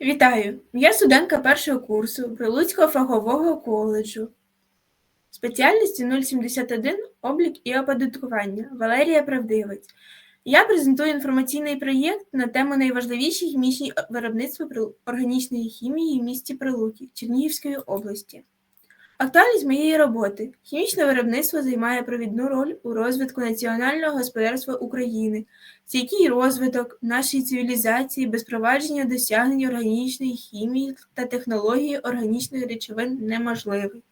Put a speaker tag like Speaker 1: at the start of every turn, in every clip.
Speaker 1: Вітаю! Я студентка першого курсу Прилуцького фахового коледжу. Спеціальності 071 облік і оподаткування Валерія Правдивець. Я презентую інформаційний проєкт на тему найважливіші хімічні виробництва органічної хімії в місті Прилуки Чернігівської області. Актуальність моєї роботи. Хімічне виробництво займає провідну роль у розвитку національного господарства України, стійкий розвиток нашої цивілізації без провадження досягнень органічної хімії та технології органічних речовин неможливий.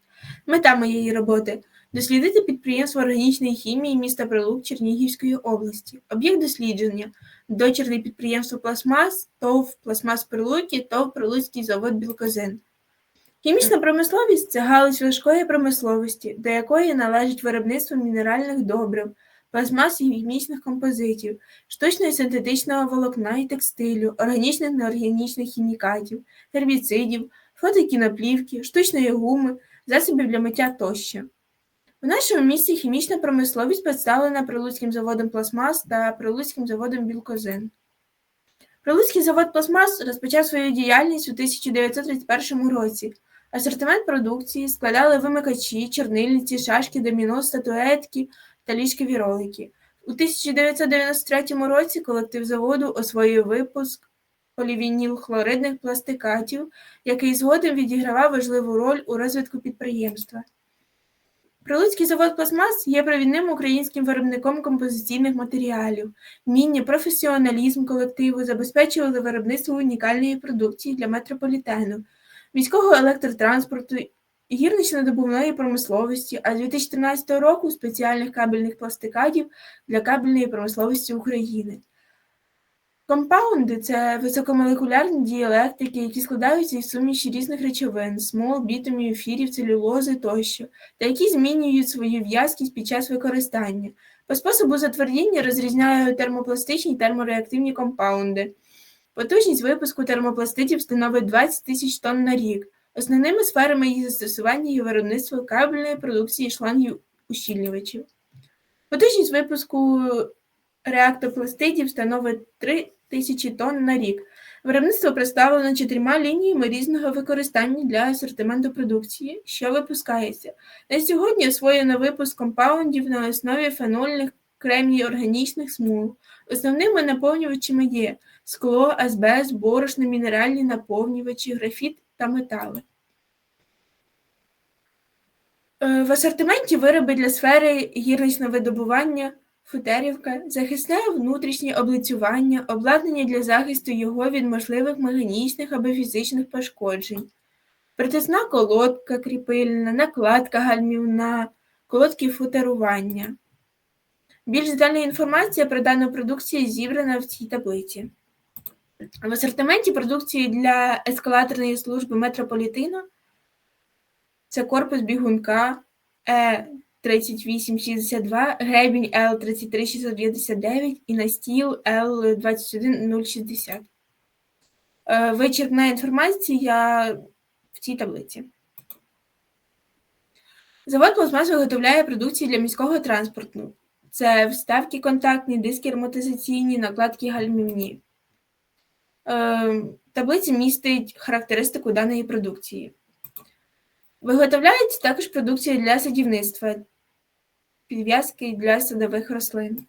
Speaker 1: Мета моєї роботи дослідити підприємство органічної хімії міста Прилук Чернігівської області, об'єкт дослідження, дочірне підприємство Пластмас, ТОВ Пластмас Прилуки, ТОВ Прилуцький завод Білкозин. Хімічна промисловість це галузь важкої промисловості, до якої належить виробництво мінеральних добрив, пластмас і хімічних композитів, штучного і синтетичного волокна і текстилю, органічних неорганічних хімікатів, гербіцидів, фотокіноплівки, штучної гуми, засобів для миття тощо. У нашому місті хімічна промисловість представлена Прилуцьким заводом Пластмас та Прилуцьким заводом Білкозин. Прилуцький завод Пластмас розпочав свою діяльність у 1931 році. Асортимент продукції складали вимикачі, чорнильниці, шашки, доміно, статуетки та ліжкові ролики. У 1993 році колектив заводу освоїв випуск полівінілхлоридних пластикатів, який згодом відігравав важливу роль у розвитку підприємства. Прилуцький завод «Пластмас» є провідним українським виробником композиційних матеріалів. Вміння, професіоналізм колективу забезпечували виробництво унікальної продукції для метрополітену, міського електротранспорту, гірнично-добувної промисловості, а з 2013 року спеціальних кабельних пластикатів для кабельної промисловості України. Компаунди це високомолекулярні дієлектики, які складаються із суміші різних речовин, смол, бітумів, ефірів, целюлози тощо, та які змінюють свою в'язкість під час використання. По способу затвердіння розрізняють термопластичні і термореактивні компаунди. Потужність випуску термопластитів становить 20 тисяч тонн на рік. Основними сферами їх застосування є виробництво кабельної продукції шлангів ущільнювачів. Потужність випуску реактопластидів становить 3 тисячі тонн на рік. Виробництво представлено чотирма лініями різного використання для асортименту продукції, що випускається. На сьогодні освоєно випуск компаундів на основі фенольних кремній органічних смул. Основними наповнювачами є скло, азбест, борошно, мінеральні наповнювачі, графіт та метали. Е, В асортименті вироби для сфери гірничного видобування, футерівка, захисне внутрішнє облицювання, обладнання для захисту його від можливих механічних або фізичних пошкоджень, притисна колодка кріпильна, накладка гальмівна, колодки футерування. Більш детальна інформація про дану продукцію зібрана в цій таблиці. В асортименті продукції для ескалаторної служби метрополітену це корпус бігунка Е3862, гребінь Л33659 і настіл Л21060. Е, Вичерпна інформація в цій таблиці. Завод «Пластмас» виготовляє продукцію для міського транспорту. Це вставки контактні, диски ароматизаційні, накладки гальмівні. Таблиці Таблиця містить характеристику даної продукції. Виготовляється також продукція для садівництва, підв'язки для садових рослин.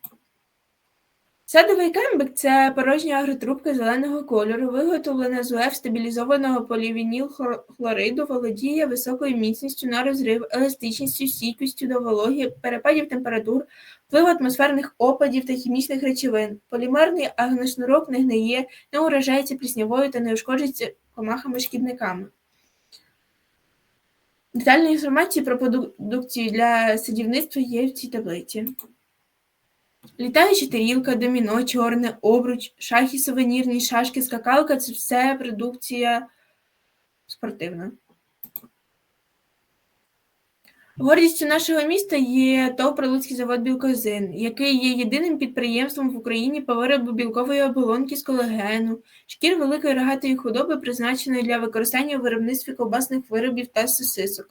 Speaker 1: Садовий кембик це порожня агротрубка зеленого кольору, виготовлена з УФ стабілізованого полівінілхлориду, володіє високою міцністю на розрив, еластичністю, стійкістю до вологи, перепадів температур, впливу атмосферних опадів та хімічних речовин. Полімерний агношнурок не гниє, не уражається пліснявою та не ушкоджується комахами-шкідниками. Детальна інформація про продукцію для садівництва є в цій таблиці. Літаюча тарілка, доміно, чорне, обруч, шахи сувенірні, шашки, скакалка це все продукція спортивна. Гордістю нашого міста є ТОВ Прилуцький завод Білкозин, який є єдиним підприємством в Україні по виробу білкової оболонки з колагену, шкір великої рогатої худоби, призначеної для використання у виробництві ковбасних виробів та сосисок.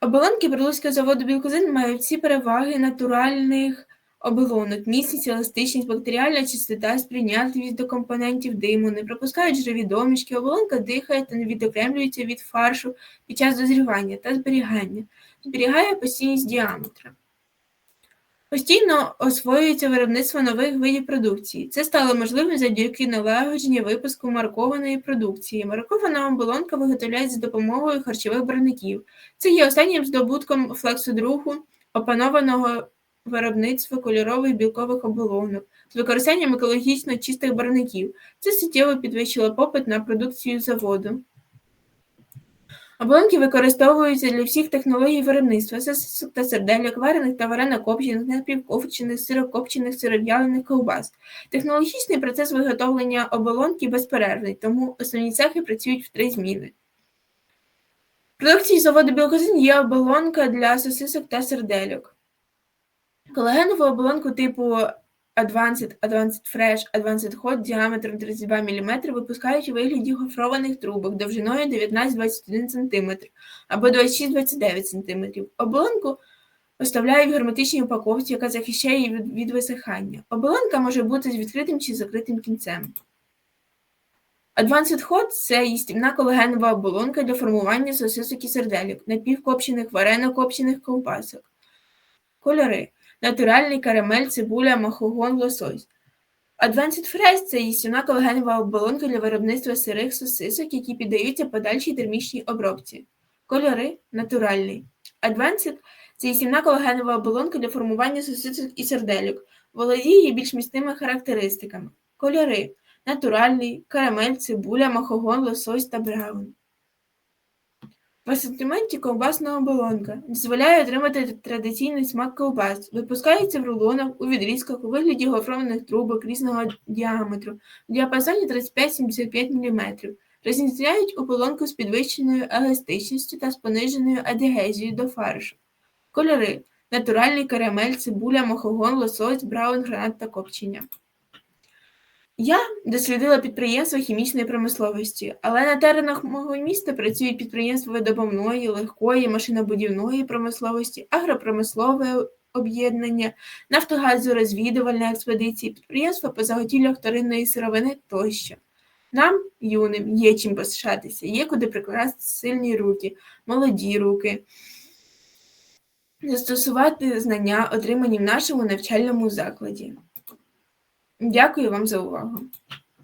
Speaker 1: Оболонки Прилуцького заводу Білкозин мають всі переваги натуральних оболонок, міцність, еластичність, бактеріальна чистота, сприйнятливість до компонентів диму, не пропускають жирові домішки, оболонка дихає та не відокремлюється від фаршу під час дозрівання та зберігання, зберігає постійність діаметра. Постійно освоюється виробництво нових видів продукції. Це стало можливим завдяки налагодженню випуску маркованої продукції. Маркована оболонка виготовляється за допомогою харчових барвників. Це є останнім здобутком флексодруху, опанованого виробництва кольорових білкових оболонок з використанням екологічно чистих барвників. Це суттєво підвищило попит на продукцію заводу. Оболонки використовуються для всіх технологій виробництва сосисок та серделек, варених та варено-копчених, напівкопчених, сирокопчених, сиров'ялених ковбас. Технологічний процес виготовлення оболонки безперервний, тому основні цехи працюють в три зміни. Продукції заводу Білкозин є оболонка для сосисок та сердельок. Колагенову оболонку типу Advanced, Advanced Fresh, Advanced Hot діаметром 32 мм випускають у вигляді гофрованих трубок довжиною 19-21 см або 26-29 см. Оболонку оставляють в герметичній упаковці, яка захищає її від, висихання. Оболонка може бути з відкритим чи закритим кінцем. Advanced Hot – це їстівна колагенова оболонка для формування сосисок і серделек, напівкопчених, варено-копчених ковбасок. Кольори натуральний карамель, цибуля, махогон, лосось. Advanced Fresh – це їстівна колагенова оболонка для виробництва сирих сосисок, які піддаються подальшій термічній обробці. Кольори натуральний. Advanced – це їстівна колагенова оболонка для формування сосисок і серделек, володіє більш міцними характеристиками. Кольори натуральний, карамель, цибуля, махогон, лосось та браун. В асортименті ковбасна оболонка дозволяє отримати традиційний смак ковбас, випускається в рулонах, у відрізках у вигляді гофрованих трубок різного діаметру в діапазоні 35-75 мм. Розрізняють оболонку з підвищеною еластичністю та з пониженою адегезією до фаршу. Кольори натуральний карамель, цибуля, мохогон, лосось, браун, гранат та копчення. Я дослідила підприємства хімічної промисловості, але на теренах мого міста працюють підприємства видобувної, легкої, машинобудівної промисловості, агропромислове об'єднання, нафтогазорозвідувальні експедиції, підприємства по заготівлях вторинної сировини тощо. Нам, юним, є чим пишатися, є куди прикласти сильні руки, молоді руки, застосувати знання, отримані в нашому навчальному закладі. Дякую вам за увагу.